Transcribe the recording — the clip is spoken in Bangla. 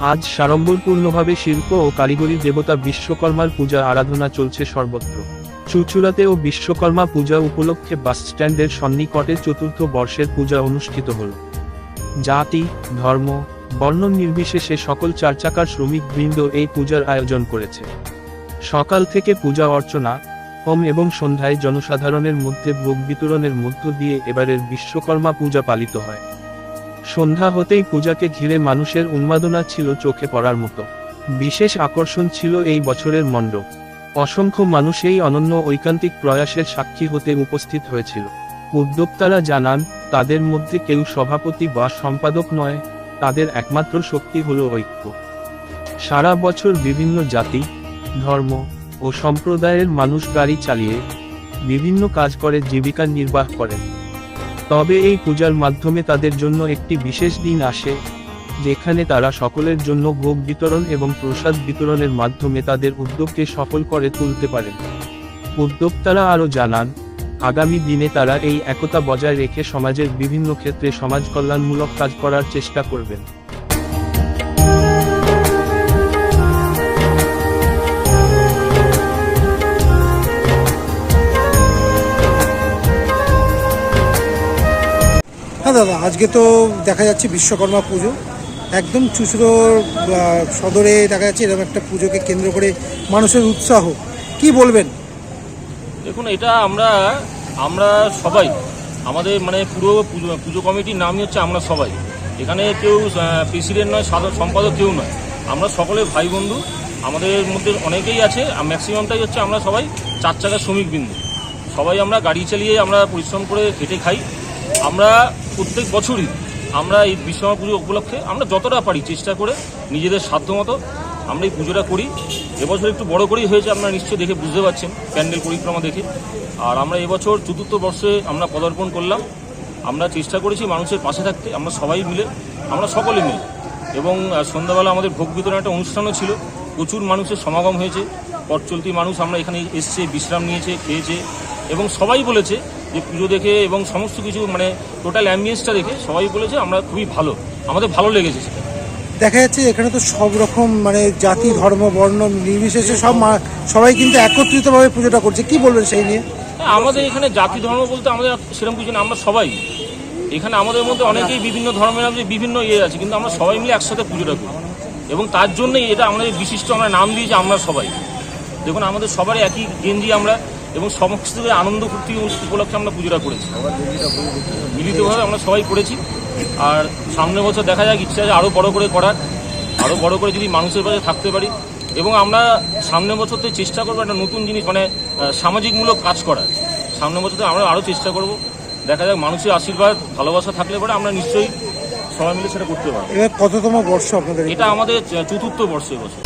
আজ সাড়ম্বরপূর্ণভাবে শিল্প ও কারিগরি দেবতা বিশ্বকর্মার পূজা আরাধনা চলছে সর্বত্র। চুচুড়াতেও বিশ্বকর্মা পূজা উপলক্ষে বাসস্ট্যান্ডের সন্নিকটে চতুর্থ বর্ষের পূজা অনুষ্ঠিত হল। জাতি, ধর্ম, বর্ণ নির্বিশেষে সকল চারচাকার শ্রমিক বৃন্দ এই পূজার আয়োজন করেছে। সকাল থেকে পূজা অর্চনা, হোম এবং সন্ধ্যায় জনসাধারণের মধ্যে ভোগ বিতরণের মধ্য দিয়ে এবারের বিশ্বকর্মা পূজা পালিত হয়। সন্ধ্যা হতেই পূজাকে ঘিরে মানুষের উন্মাদনা ছিল চোখে পড়ার মতো। বিশেষ আকর্ষণ ছিল এই বছরের মণ্ডপ। অসংখ্য মানুষ এই অনন্য ঐকান্তিক প্রয়াসের সাক্ষী হতে উপস্থিত হয়েছিল। উদ্যোক্তারা জানান, তাদের মধ্যে কেউ সভাপতি বা সম্পাদক নয়, তাদের একমাত্র শক্তি হল ঐক্য। সারা বছর বিভিন্ন জাতি, ধর্ম ও সম্প্রদায়ের মানুষ গাড়ি চালিয়ে বিভিন্ন কাজ করে জীবিকা নির্বাহ করেন। তবে এই পূজার মাধ্যমে তাদের জন্য একটি বিশেষ দিন আসে, যেখানে তারা সকলের জন্য ভোগ বিতরণ এবং প্রসাদ বিতরণের মাধ্যমে তাদের উদ্যোগকে সফল করে তুলতে পারেন উদ্যোক্তারা আরও জানান, আগামী দিনে তারা এই একতা বজায় রেখে সমাজের বিভিন্ন ক্ষেত্রে সমাজ কল্যাণমূলক কাজ করার চেষ্টা করবেন। হ্যাঁ দাদা আজকে তো দেখা যাচ্ছে বিশ্বকর্মা পুজো। একদম চুচড়োর আহ, সদরে দেখা যাচ্ছে এরকম একটা পুজোকে কেন্দ্র করে মানুষের উৎসাহ। কি বলবেন? দেখুন এটা আমরা আমরা সবাই আমাদের মানে পুরো পুজো পুজো কমিটির নামই হচ্ছে আমরা সবাই। এখানে কেউ প্রেসিডেন্ট নয় সাধারণ সম্পাদক কেউ নয়। আমরা সকলে ভাই বন্ধু আমাদের মধ্যে অনেকেই আছে ম্যাক্সিমামটাই হচ্ছে আমরা সবাই চার চাকার শ্রমিকবৃন্দ। সবাই আমরা গাড়ি চালিয়ে আমরা পরিশ্রম করে খেটে খাই। আমরা প্রত্যেক বছরই আমরা এই বিশ্বকর্মা পুজো উপলক্ষে আমরা যতটা পারি চেষ্টা করে নিজেদের সাধ্যমতো আমরা এই পুজোটা করি। এবছর একটু বড় করেই হয়েছে, আপনারা নিশ্চয়ই দেখে বুঝতে পারছেন, প্যান্ডেল পরিক্রমা দেখে। আর আমরা এবছর চতুর্থ বর্ষে আমরা পদার্পণ করলাম। আমরা চেষ্টা করেছি মানুষের পাশে থাকতে, আমরা সবাই মিলে, আমরা সকলে মিলে। এবং সন্ধ্যাবেলা আমাদের ভোগ বিতরণ একটা অনুষ্ঠানও ছিল। প্রচুর মানুষের সমাগম হয়েছে। পথ চলতি মানুষ আমরা এখানে এসছে, বিশ্রাম নিয়েছে, খেয়েছে এবং সবাই বলেছে যে পুজো দেখে এবং সমস্ত কিছু মানে টোটাল অ্যাম্বিয়েন্সটা দেখে সবাই বলেছে আমরা খুবই ভালো আমাদের ভালো লেগেছে সেটা। দেখা যাচ্ছে এখানে তো সব রকম মানে জাতি ধর্ম বর্ণ নির্বিশেষে সব সবাই কিন্তু একত্রিতভাবে পুজোটা করছে। কি বলবেন সেই নিয়ে? আমাদের এখানে জাতি ধর্ম বলতে আমাদের সেরকম কিছু না আমরা সবাই। এখানে আমাদের মধ্যে অনেকেই বিভিন্ন ধর্মের বিভিন্ন ইয়ে আছে কিন্তু আমরা সবাই মিলে একসাথে পুজোটা করি। এবং তার জন্যই এটা আমাদের বিশিষ্ট আমরা নাম দিয়েছি আমরা সবাই। দেখুন আমাদের সবারই একই গেঞ্জি আমরা এবং সমস্ত আনন্দ ফুর্তি উপলক্ষে আমরা পুজোটা করেছি। মিলিতভাবে আমরা সবাই করেছি। আর সামনের বছর দেখা যাক ইচ্ছা আছে আরও বড় করে করার। আরও বড় করে যদি মানুষের পাশে থাকতে পারি। এবং আমরা সামনের বছর থেকে চেষ্টা করব একটা নতুন জিনিস মানে সামাজিকমূলক কাজ করার। সামনের বছর আমরা আরও চেষ্টা করব। দেখা যাক মানুষের আশীর্বাদ ভালোবাসা থাকলে পরে আমরা নিশ্চয়ই সবাই মিলে সেটা করতে পারব। কততম বর্ষ আপনাদের? এটা আমাদের চতুর্থ বর্ষ এবছর